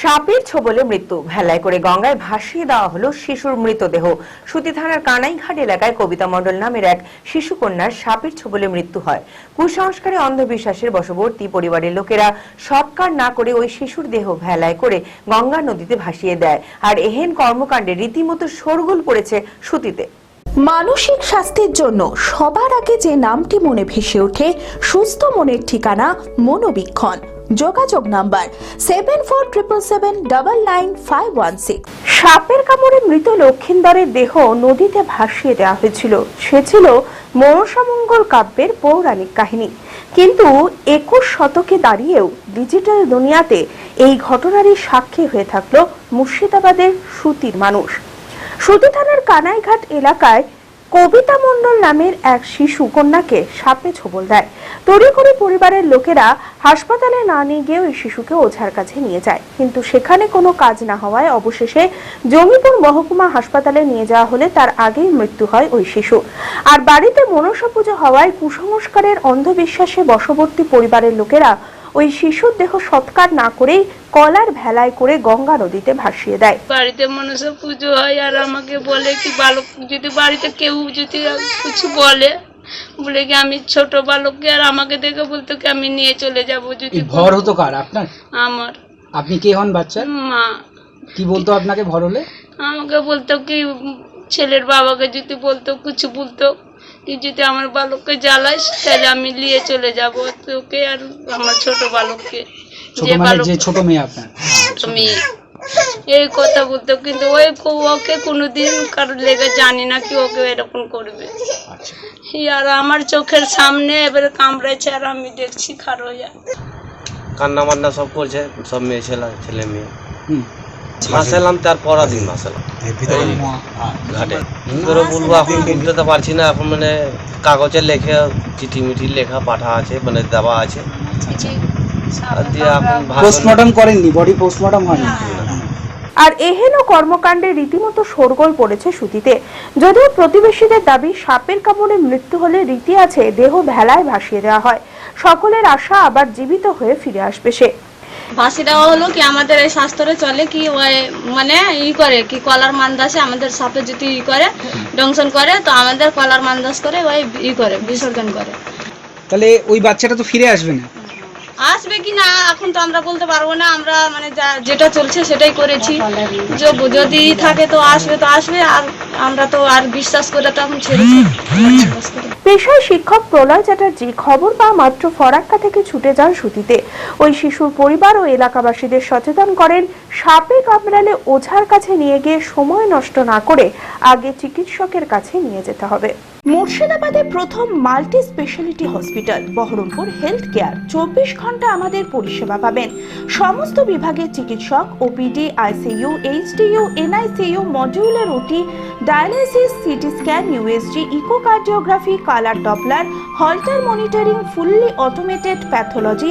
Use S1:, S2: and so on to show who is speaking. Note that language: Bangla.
S1: সাপের ছোবলে মৃত্যু। ভেলায় করে গঙ্গায় ভাসিয়ে দেওয়া হলো শিশুর মৃতদেহ। সুতি থানার কানাইঘাট এলাকায় কবিতা মণ্ডল নামের এক শিশু কন্যার সাপের ছোবলে মৃত্যু হয়। কুসংস্কারে অন্ধবিশ্বাসের বশবর্তী পরিবারের লোকেরা সৎকার না করে ওই শিশুর দেহ ভেলায় করে গঙ্গা নদীতে ভাসিয়ে দেয়। আর এহেন কর্মকাণ্ডে রীতিমতো শোরগোল পড়েছে সুতিতে।
S2: মানসিক স্বাস্থ্যের জন্য সবার আগে যে নামটি মনে ভেসে ওঠে, সুস্থ মনের ঠিকানা মনোবীক্ষণ। যোগাযোগ number seven four triple seven double nine five one six সাপের কামড়ে মৃত লক্ষিন্দরের দেহ নদীতে ভাসিয়ে দেওয়া হয়েছিল। সে ছিল মনসামঙ্গল কাব্যের পৌরাণিক কাহিনী। কিন্তু একুশ শতকে দাঁড়িয়েও ডিজিটাল দুনিয়াতে এই ঘটনারই সাক্ষী হয়ে থাকল মুর্শিদাবাদের সুতির মানুষ। সুতি থানার কানাইঘাট এলাকায় কবিতা মণ্ডল নামের এক শিশু কন্যাকে সাপে ছোবল দেয়। তড়ি করে পরিবারের লোকেরা হাসপাতালে না নিয়ে গিয়ে ওই শিশুকে ওঝার কাছে নিয়ে যায়। কিন্তু সেখানে কোনো কাজ না হওয়ায় অবশেষে জমিপুর মহকুমা হাসপাতালে নিয়ে যাওয়া হলে তার আগেই মৃত্যু হয় ওই শিশু। আর বাড়িতে মনসা পুজো হওয়ায় কুসংস্কারের অন্ধবিশ্বাসে বশবর্তী পরিবারের লোকেরা ওই শিশুর দেহ সৎকার না করেই কলার ভেলায় করে গঙ্গা নদীতে ভাসিয়ে দেয়।
S3: বাড়িতে মনসা পুজো হয় আর আমাকে বলে কি বালক যদি বাড়িতে কেউ যদি কিছু বলে বলে কি আমি ছোট বালককে আর আমাকে দেখে বলতো কি আমি নিয়ে চলে যাব যদি
S4: ভর হতো কার? আপনার?
S3: আমার।
S4: আপনি কে হন বাচ্চার?
S3: মা।
S4: কি বলতো আপনাকে ভর হলে?
S3: আমাকে বলতো কি ছেলের বাবাকে যদি বলতো কিছু বলতো কি যদি আমার বালককে জ্বালাস তাহলে আমি নিয়ে চলে যাব তোকে আর আমার ছোট বালককে।
S4: ছোট
S3: যে
S4: মানে যে ছোট মেয়ে আপনার।
S3: তুমি এই কথা বলতো কিন্তু ওই কো- ওকে কোনোদিন কারোর লেগে জানি না কি ওকে এরকম করবে।
S4: আচ্ছা।
S3: আর আমার চোখের সামনে এবারে কামড়েছে আর আমি দেখছি খারো যা
S5: কান্না মান্না সব করছে সব মেয়ে ছেলে ছেলে মেয়ে।
S4: হুম
S5: তার পরা দিন ঘাটে। কি করে বলব এখন বলতে পারছি না এখন মানে কাগজে লেখে চিঠি মিঠি লেখা পাঠা আছে মানে দেওয়া আছে। আর দিয়ে এখন ভাসালাম।
S4: পোস্টমর্টম করেননি বডি পোস্টমর্টম হয়নি।
S2: আর এহেন কর্মকাণ্ডে রীতিমতো শোরগোল পড়েছে সুতিতে। যদিও প্রতিবেশীদের দাবি সাপের কামড়ে মৃত্যু হলে রীতি আছে দেহ ভেলায় ভাসিয়ে দেওয়া হয়। সকলের আশা আবার জীবিত হয়ে ফিরে আসবে সে।
S6: ফাঁসি দেওয়া হলো কি আমাদের এই শাস্ত্রে চলে কি ওই মানে ই করে, কি কলার মানদাসে আমাদের সাপে যদি ই করে, ডংশন করে, তো আমাদের কলার মানদাস করে ওই ই করে, বিসর্জন করে।
S4: তাহলে ওই বাচ্চাটা তো ফিরে আসবে না?
S6: আসবে কি না, এখন তো আমরা বলতে পারব না, আমরা মানে যা- যেটা চলছে সেটাই করেছি। যদি থাকে তো আসবে তো আসবে, আর আমরা তো আর বিশ্বাস করে তো এখন ছেড়েছি
S2: পেশায় শিক্ষক প্রলয় চ্যাটার্জি খবর পাওয়া মাত্র ফরাক্কা থেকে ছুটে যান সুতিতে। ওই শিশুর পরিবার ও এলাকাবাসীদের সচেতন করেন সাপে কামড়ালে ওঝার কাছে নিয়ে গিয়ে সময় নষ্ট না করে আগে চিকিৎসকের কাছে নিয়ে যেতে হবে। মুর্শিদাবাদে প্রথম multi speciality hospital, Baharampur health care. চব্বিশ ঘণ্টা আমাদের পরিষেবা পাবেন। সমস্ত বিভাগের চিকিৎসক OPD ICU HDU NICU modular OT dialysis CT scan USG echocardiography colour doppler holter monitoring fully automated pathology